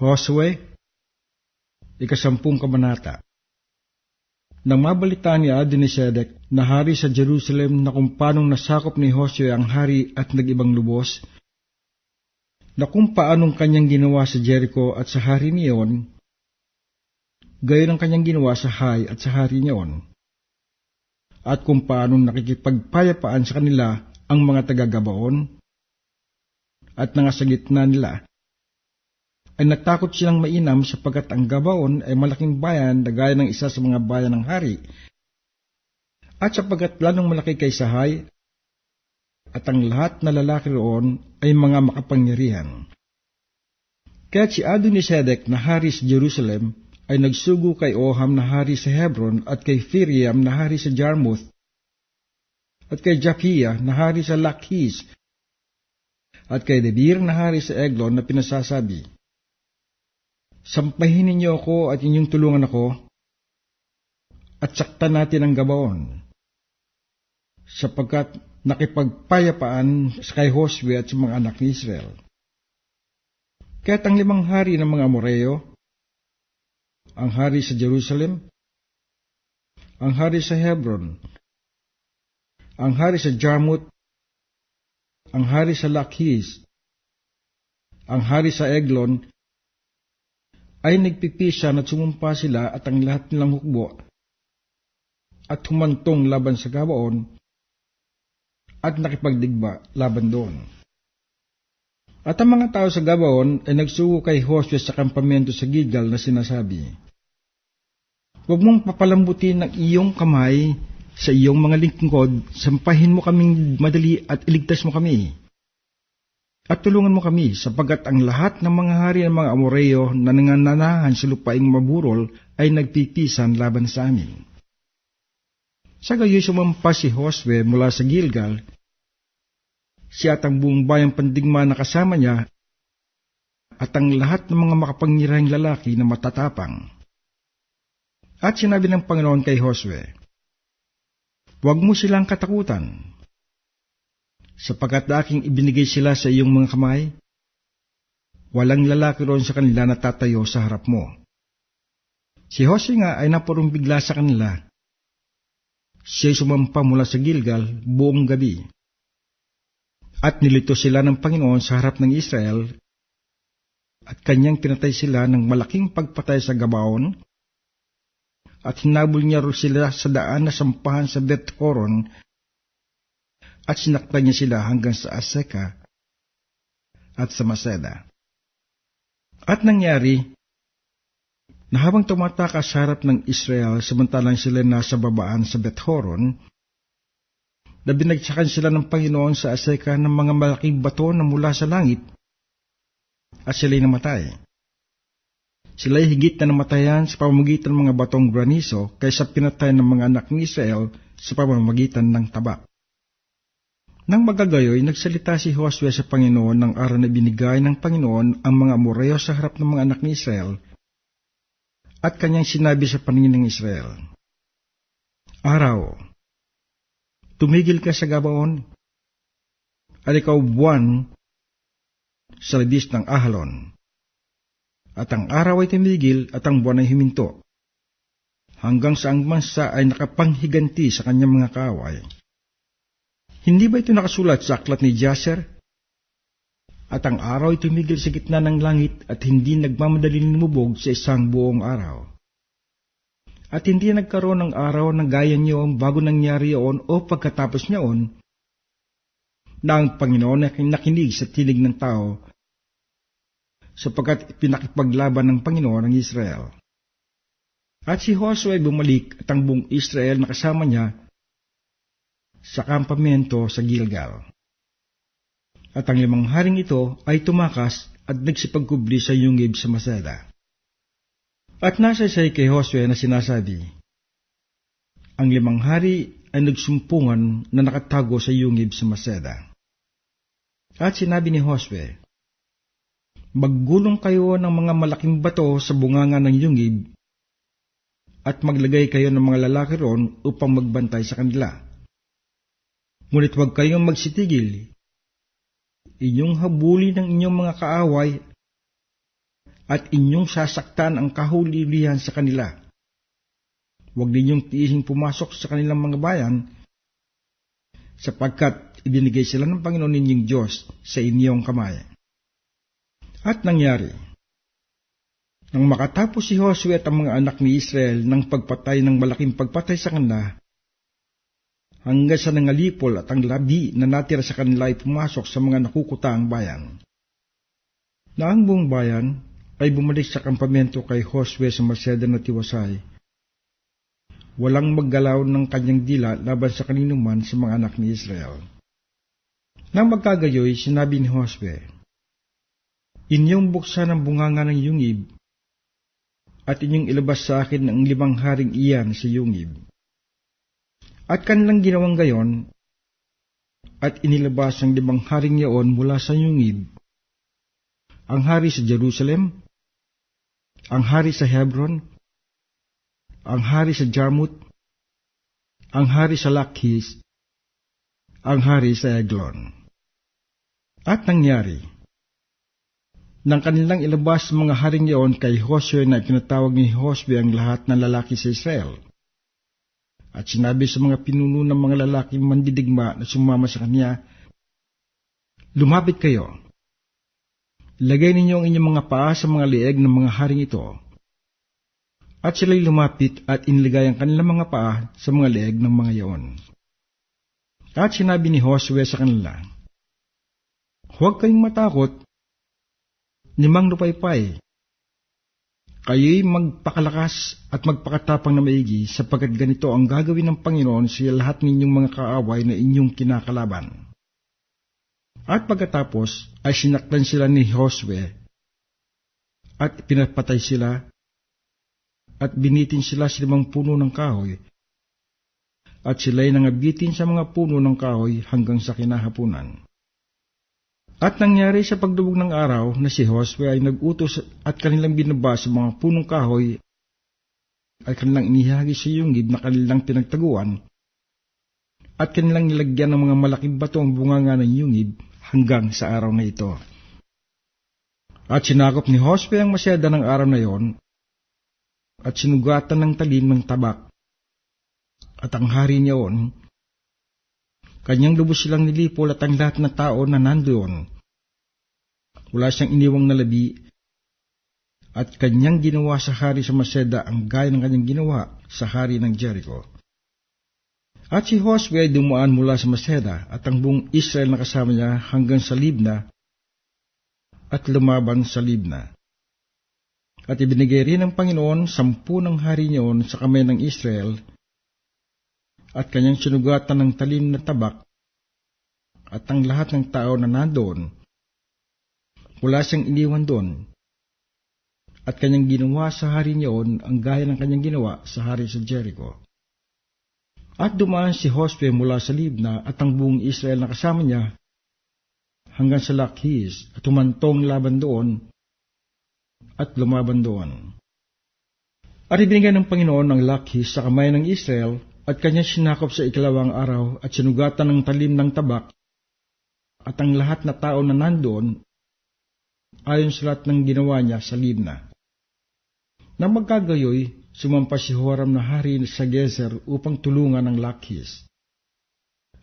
Josue, ikasampung kabanata. Nang mabalita ni Adonisedek na hari sa Jerusalem na kung paanong nasakop ni Josue ang hari at nag-ibang lubos, na kung paanong kanyang ginawa sa Jericho at sa hari niyon, gayon ang kanyang ginawa sa Hay at sa hari niyon, at kung paanong nakikipagpayapaan sa kanila ang mga taga-Gabaon, at nangasa gitna nila, ay natakot silang mainam sapagkat ang Gabaon ay malaking bayan na gaya ng isa sa mga bayan ng hari. At sapagkat lalong malaki kay Sahay, at ang lahat na lalaki roon ay mga makapangyarihan. Kaya si Adonisedek na hari sa Jerusalem ay nagsugo kay Oham na hari sa Hebron at kay Firiam na hari sa Jarmuth at kay Japhia na hari sa Lakhis at kay Debir na hari sa Eglon na pinasasabi, Sampahin ninyo ako at inyong tulungan ako, at saktan natin ang gabaon, sapagkat nakipagpayapaan sa kay Josue at sa mga anak ni Israel. Kaya't ang limang hari ng mga Amoreo, ang hari sa Jerusalem, ang hari sa Hebron, ang hari sa Jarmut, ang hari sa Lakhis, ang hari sa Eglon, ay nagpipisan at sumumpa sila at ang lahat nilang hukbo at humantong laban sa Gabaon at nakipagdigba laban doon. At ang mga tao sa Gabaon ay nagsugo kay Josue sa kampamento sa Gilgal na sinasabi, Huwag mong papalambutin ang iyong kamay sa iyong mga lingkod, sampahin mo kaming madali at iligtas mo kami. At tulungan mo kami sapagkat ang lahat ng mga hari ng mga Amoreo na nangananahan sa lupaing maburol ay nagpipisan laban sa amin. Sa gayoy sumampa si Josue mula sa Gilgal, siya at ang buong bayang pandigma na kasama niya at ang lahat ng mga makapangyarihang lalaki na matatapang. At sinabi ng Panginoon kay Josue, Huwag mo silang katakutan, sapagkat aking ibinigay sila sa iyong mga kamay. Walang lalaki roon sa kanila na tatayo sa harap mo. Si Jose nga ay napurong bigla sa kanila. Siya'y sumampa mula sa Gilgal buong gabi. At nilito sila ng Panginoon sa harap ng Israel at kanyang pinatay sila ng malaking pagpatay sa Gabaon at hinabol niya sila sa daan na sampahan sa Beth Horon at sinaktan niya sila hanggang sa Aseka at sa Maseda. At nangyari, na habang tumatakas sa harap ng Israel samantalang sila nasa babaan sa Bethoron, na binagsakan sila ng Panginoon sa Aseka ng mga malaking bato na mula sa langit, at sila'y namatay. Sila'y higit na namatayan sa pamamagitan ng mga batong graniso kaysa pinatay ng mga anak ni Israel sa pamamagitan ng tabak. Nang magagayoy, nagsalita si Josue sa Panginoon ng araw na binigay ng Panginoon ang mga Amoreo sa harap ng mga anak ni Israel at kanyang sinabi sa paningin ng Israel, Araw, tumigil ka sa Gabaon at ikaw buwan sa labis ng Ahalon. At ang araw ay tumigil at ang buwan ay huminto hanggang sa ang mansa ay nakapanghiganti sa kanyang mga kaaway. Hindi ba ito nakasulat sa aklat ni Jasser? At ang araw ay tumigil sa gitna ng langit at hindi nagmamadaling lumubog sa isang buong araw. At hindi nagkaroon ng araw na gaya niyon bago nangyari yun o pagkatapos niyon na ang Panginoon ay nakinig sa tinig ng tao sapagkat pinakipaglaban ng Panginoon ang Israel. At si Josue bumalik at ang buong Israel na kasama niya sa kampamento sa Gilgal. At ang limang haring ito ay tumakas at nagsipagkubli sa yungib sa Masada. At nasa say kay Josue na sinasabi, Ang limang hari ay nagsumpungan na nakatago sa yungib sa Masada. At sinabi ni Josue, Maggulong kayo ng mga malaking bato sa bunganga ng yungib at maglagay kayo ng mga lalaki roon upang magbantay sa kanila Ngunit huwag kayong magsitigil. Inyong habuli ng inyong mga kaaway at inyong sasaktan ang kahulihan sa kanila. Huwag ninyong tiising pumasok sa kanilang mga bayan, sapagkat ibinigay sila ng Panginoon ninyong Diyos sa inyong kamay. At nangyari, nang makatapos si Josue at ang mga anak ni Israel ng pagpatay ng malaking pagpatay sa kanila, hanggang sa nangalipol at ang labi na natira sa kanila ay pumasok sa mga nakukutaang bayan. Na ang buong bayan ay bumalik sa kampamento kay Josue sa Maseda na Tiwasay. Walang maggalaw ng kanyang dila laban sa kaninuman sa mga anak ni Israel. Nang magkagayoy, sinabi ni Josue, Inyong buksan ang bunganga ng yungib, at inyong ilabas sa akin ang limang haring iyan sa yungib. At kanilang ginawang gayon, at inilabas ang limang haring yaon mula sa yungib. Ang hari sa Jerusalem, ang hari sa Hebron, ang hari sa Jarmut, ang hari sa Lakhis, ang hari sa Eglon. At nangyari, nang kanilang ilabas mga haring iyon kay Joshua na tinatawag ni Joshua ang lahat ng lalaki sa Israel. At sinabi sa mga pinuno ng mga lalaking mandidigma na sumama sa kanya, Lumapit kayo, Lagay ninyo ang inyong mga paa sa mga lieg ng mga haring ito. At sila'y lumapit at inilagay ang kanilang mga paa sa mga leeg ng mga yaon. At sinabi ni Josue sa kanila, Huwag kayong matakot, nimang lupaypay. Kayo'y magpakalakas at magpakatapang na maigi sapagkat ganito ang gagawin ng Panginoon sa lahat ninyong mga kaaway na inyong kinakalaban. At pagkatapos ay sinaktan sila ni Josue at pinapatay sila at binitin sila sa limang puno ng kahoy at sila'y nangabitin sa mga puno ng kahoy hanggang sa kinahapunan. At nangyari sa pagdubog ng araw na si Josue ay nagutos at kanilang binaba sa mga punong kahoy ay kanilang inihagi sa yungib na kanilang pinagtaguan at kanilang nilagyan ng mga malaking bato ang bunganga ng yungib hanggang sa araw na ito. At sinakop ni Josue ang masyada ng araw na iyon at sinugatan ng talim ng tabak. At ang hari niyaon, kanyang lubos silang nilipol at ang lahat na tao na nandoon. Wala siyang iniwang nalabi at kanyang ginawa sa hari sa Maseda ang gaya ng kanyang ginawa sa hari ng Jericho. At si Josue ay dumaan mula sa Maseda at ang buong Israel na kasama niya hanggang sa Libna at lumaban sa Libna. At ibinigay rin ng Panginoon sampu ng hari niyon sa kamay ng Israel at kanyang sinugatan ng talim na tabak at ang lahat ng tao na nandoon. Wala siyang iniwan doon. At kanyang ginawa sa hari niyon ang gaya ng kanyang ginawa sa hari sa Jericho. At dumaan si Josue mula sa Libna at ang buong Israel na kasama niya hanggang sa Lakhis at humantong laban doon at lumaban doon. At ibinigay ng Panginoon ang Lakhis sa kamay ng Israel at kanya sinakop sa ikalawang araw at sinugatan ng talim ng tabak at ang lahat na tao na nandoon ayon sa lahat ng ginawa niya sa Libna. Nang magkagayoy, sumampa si Horam na hari sa Gezer upang tulungan ang Lakhis.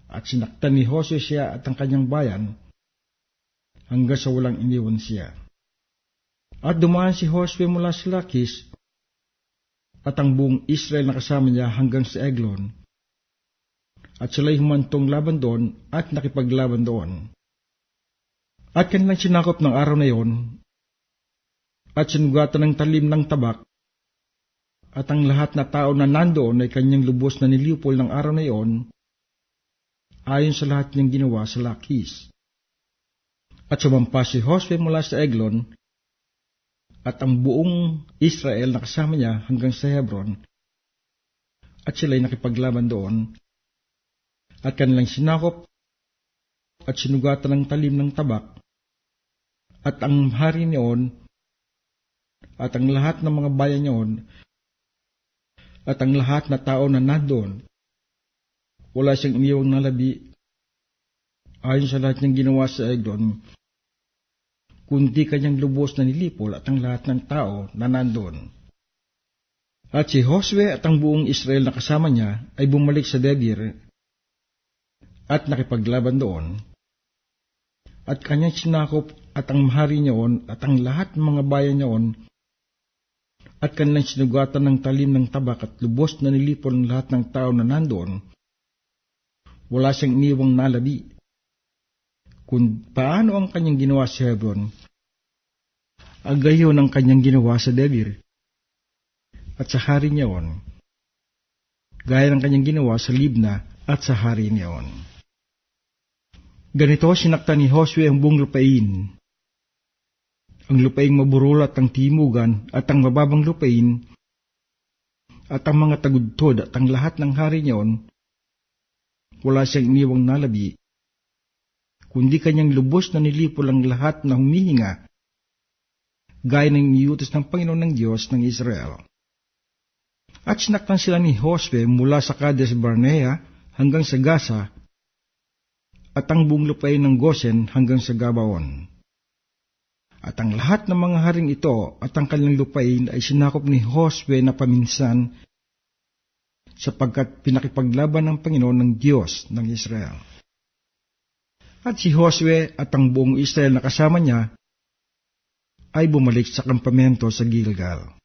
At sinaktan ni Jose siya at ang kanyang bayan hanggang sa walang iniwan siya. At dumaan si Josue mula sa Lakhis at ang buong Israel na kasama niya hanggang sa Eglon. At sila'y humantong laban doon at nakipaglaban doon. At kanilang sinakop ng araw na yon at sinugatan ng talim ng tabak at ang lahat na tao na nandoon ay kanyang lubos na nilipol ng araw na iyon, ayon sa lahat niyang ginawa sa Lakis. At sumampa si Josue mula sa Eglon, at ang buong Israel na kasama niya hanggang sa Hebron, at sila'y nakipaglaban doon, at kanilang sinakop at sinugatan ng talim ng tabak, at ang hari niyon at ang lahat ng mga bayan niyon at ang lahat na tao na nandoon. Wala siyang iniwang nalabi. Ayon sa lahat niyang ginawa sa Eglon, kundi kanyang lubos na nilipol at ang lahat ng tao na nandun. At si Josue at ang buong Israel na kasama niya ay bumalik sa Debir at nakipaglaban doon. At kanyang sinakop at ang mahari niyaon at ang lahat ng mga bayan niyaon at kanilang sinugatan ng talim ng tabak at lubos na nilipol ng lahat ng tao na nandoon. Wala siyang iniwang nalabi. Kung paano ang kanyang ginawa sa Hebron, agayon ang kanyang ginawa sa Debir at sa hari niyaon, gaya ng kanyang ginawa sa Libna at sa hari niyaon. Ganito sinakta ni Josue ang buong lupain. Ang lupaing maburol at ang timugan at ang mababang lupain at ang mga tagudtod at ang lahat ng hari niyaon, wala siyang iniwang nalabi, kundi kanyang lubos na nilipol ang lahat na humihinga, gaya ng iniutos ng Panginoon ng Diyos ng Israel. At sinaktan sila ni Josue mula sa Kades Barnea hanggang sa Gaza, at ang buong lupain ng Gosen hanggang sa Gabaon. At ang lahat ng mga haring ito at ang kanilang lupain ay sinakop ni Josue na paminsan sapagkat pinakipaglaban ng Panginoon ng Diyos ng Israel. At si Josue at ang buong Israel na kasama niya ay bumalik sa kampamento sa Gilgal.